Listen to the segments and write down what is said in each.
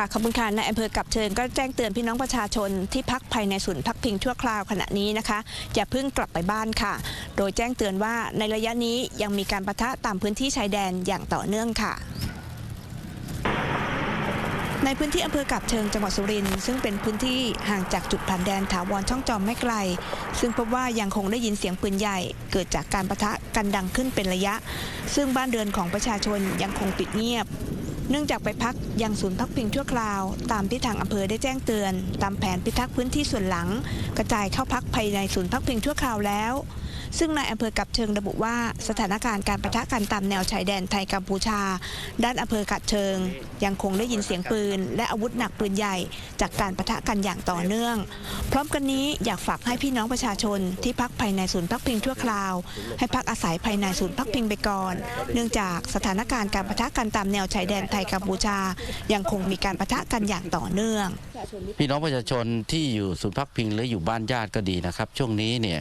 ค่ะขอบคุณค่ะนอำเภอกับเชิญก็แจ้งเตือนพี่น้องประชาชนที่พักภายในศูนย์พักพิงชั่วคราวขณะนี้นะคะอย่าเพิ่งกลับไปบ้านค่ะ โดยแจ้งเตือนว่าในระยะนี้ยังมีการประทะตามพื้นที่ชายแดนอย่างต่อเนื่องค่ะในพื้นที่อำเภอกับเชิงจังหวัดสุรินทร์ซึ่งเป็นพื้นที่ห่างจากจุดผ่านแดนถาวรช่องจอมไม่ไกล ซึ่งพบว่ายังคงได้ยินเสียงปืนใหญ่ เกิดจากการประทะกันดังขึ้นเป็นระยะ ซึ่งบ้านเรือนของประชาชนยังคงปิดเงียบ เนื่องจากไปพักยังศูนย์พักพิงชั่วคราว ตามที่ทางอำเภอได้แจ้งเตือน ตามแผนพิทักษ์พื้นที่ส่วนหลัง กระจายเข้าพักภายในศูนย์พักพิงชั่วคราวแล้ว ซึ่งนายอำเภอกับเชิงระบุว่าสถานการณ์การประทะกันตามแนวชายแดนไทยกัมพูชา ด้านอำเภอกัดเชิง ยังคงได้ยินเสียงปืน และอาวุธหนักปืนใหญ่ จากการประทะกันอย่างต่อเนื่อง พร้อมกันนี้อยากฝากให้พี่น้องประชาชนที่พักภายในศูนย์พักพิงชั่วคราว ให้พักอาศัยภายในศูนย์พักพิงไปก่อน เนื่องจากสถานการณ์การประทะกันตามแนวชายแดนไทยกัมพูชา ยังคงมีการประทะกันอย่างต่อเนื่อง พี่น้องประชาชนที่อยู่ศูนย์พักพิงหรืออยู่บ้านญาติก็ดีนะครับ ช่วงนี้เนี่ย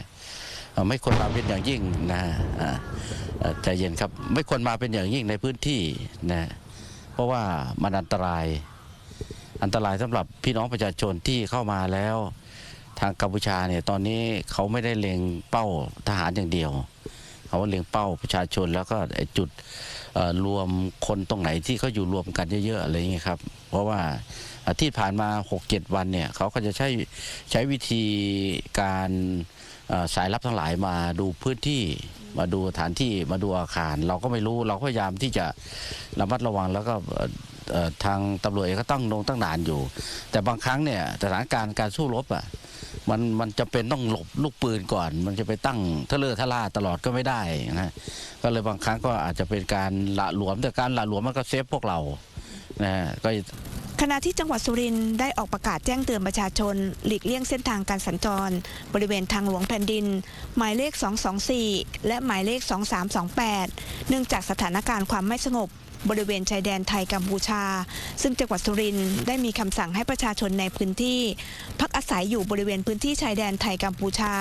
ไม่ควรมาเป็นอย่างยิ่งนะใจเย็นครับไม่ควรมาเป็นอย่างยิ่งในพื้นที่นะเพราะว่ามันอันตราย อันตรายสำหรับพี่น้องประชาชนที่เข้ามาแล้ว ทางกัมพูชาเนี่ยตอนนี้เขาไม่ได้เล็งเป้าทหารอย่างเดียวเขาเล็งเป้าประชาชนแล้วก็จุดรวมคนตรงไหนที่เขาอยู่รวมกันเยอะๆอะไรอย่างเงี้ยครับ เพราะว่าที่ผ่านมา 6-7 วันเนี่ยเขาก็จะใช้ใช้วิธีการ สายลับทั้งหลายมาดูพื้นที่มาดูสถานที่มาดูอาคาร เราก็ไม่รู้เราก็พยายามที่จะระมัดระวังแล้วก็ทางตำรวจเองก็ตั้งลงตั้งนานอยู่ แต่บางครั้งเนี่ยสถานการณ์การสู้รบอะมันมันจะเป็นต้องหลบลูกปืนก่อน มันจะไปตั้งทะเลอทะล่าตลอดก็ไม่ได้นะก็เลยบางครั้งก็อาจจะเป็นการละหลวมแต่การละหลวมมันก็เซฟพวกเรานะก็ ขณะที่จังหวัดสุรินทร์ได้ออกประกาศแจ้งเตือนประชาชน หลีกเลี่ยงเส้นทางการสัญจร บริเวณทางหลวงแผ่นดิน หมายเลข 224 และหมายเลข 2328 เนื่องจากสถานการณ์ความไม่สงบบริเวณชายแดนไทยกัมพูชา ซึ่งจังหวัดสุรินทร์ได้มีคำสั่งให้ประชาชนในพื้นที่ พักอาศัยอยู่บริเวณพื้นที่ชายแดนไทยกัมพูชา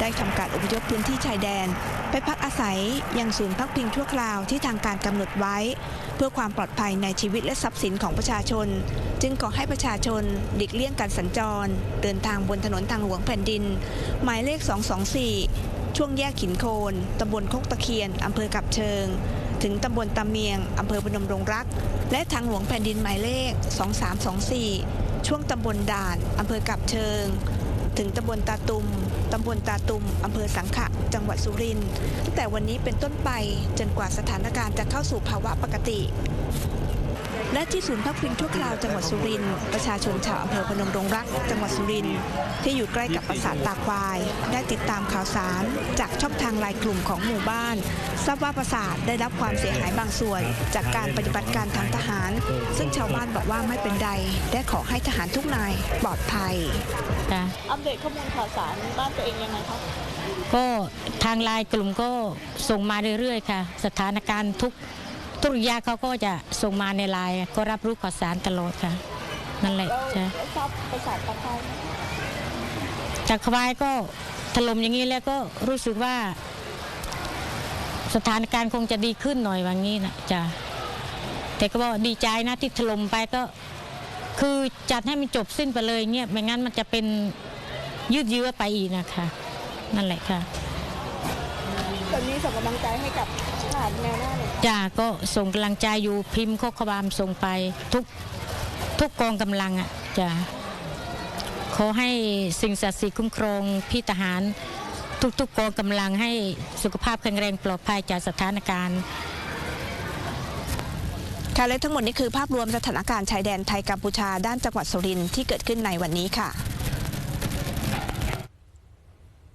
ได้ทำการอพยพพื้นที่ชายแดน ไปพักอาศัยยังศูนย์พักพิงชั่วคราวที่ทางการกำหนดไว้ เพื่อความปลอดภัยในชีวิตและทรัพย์สินของประชาชน จึงขอให้ประชาชนหลีกเลี่ยงการสัญจร เดินทางบนถนนทางหลวงแผ่นดิน หมายเลข 224 ช่วงแยกขินโคนตำบลโคกตะเคียนอำเภอกับเชิง ถึงตำบลตำเมียงอำเภอพนมรงรัก และทางหลวงแผ่นดินหมายเลข 2324 ช่วงตำบลด่านอำเภอกับเชิง ถึงตำบลตาตุมตำบลตาตุมอำเภอสังขะ จังหวัดสุรินทร์ตั้งแต่วันนี้เป็นต้นไปจนกว่าสถานการณ์จะเข้าสู่ภาวะปกติ และที่ศูนย์พักพิงชั่วคราวจังหวัดสุรินทร์ประชาชนชาวอำเภอพนมดงรัก จังหวัดสุรินทร์ที่อยู่ใกล้กับปราสาทตาควาย ได้ติดตามข่าวสาร จากช่องทางไลน์กลุ่มของหมู่บ้านทราบว่าปราสาทได้รับความเสียหายบางส่วน จากการปฏิบัติการทางทหาร ซึ่งชาวบ้านบอกว่าไม่เป็นไรและขอให้ทหารทุกนายปลอดภัยค่ะอัปเดตข้อมูลข่าวสารบ้านตัวเองยังไงคะก็ทางไลน์กลุ่มก็ส่งมาเรื่อยๆค่ะ สถานการณ์ทุก ทุกระยะเขาก็จะส่งมาในไลน์ก็รับรู้ข่าวสารตลอดค่ะ นั่นแหละใช่แล้วทราบประสาทตะไคร้ไหมจากควายก็ถล่มอย่างนี้แล้วก็รู้สึกว่า สถานการณ์คงจะดีขึ้นหน่อยว่างี้นะจ้ะแต่ก็บอกดีใจนะที่ถล่มไปก็ คือจัดให้มันจบสิ้นไปเลยเงียไม่งั้นมันจะเป็นยืดเยื้อไปอีกนะคะ นั่นแหละค่ะ ตอนนี้ส่งกำลังใจให้กับทหารแนวหน้าเลยค่ะจ้าก็ส่งกำลังใจอยู่พิมพ์ข้อความส่งไปทุกทุกกองกำลังอะจ้าขอให้สิ่งศักดิ์สิทธิ์คุ้มครองพี่ทหาร ทุกๆกองกำลังให้สุขภาพแข็งแรงปลอดภัยจากสถานการณ์ค่ะและทั้งหมดนี้คือภาพรวมสถานการณ์ชายแดนไทยกัมพูชาด้านจังหวัดสุรินทร์ที่เกิดขึ้นในวันนี้ค่ะ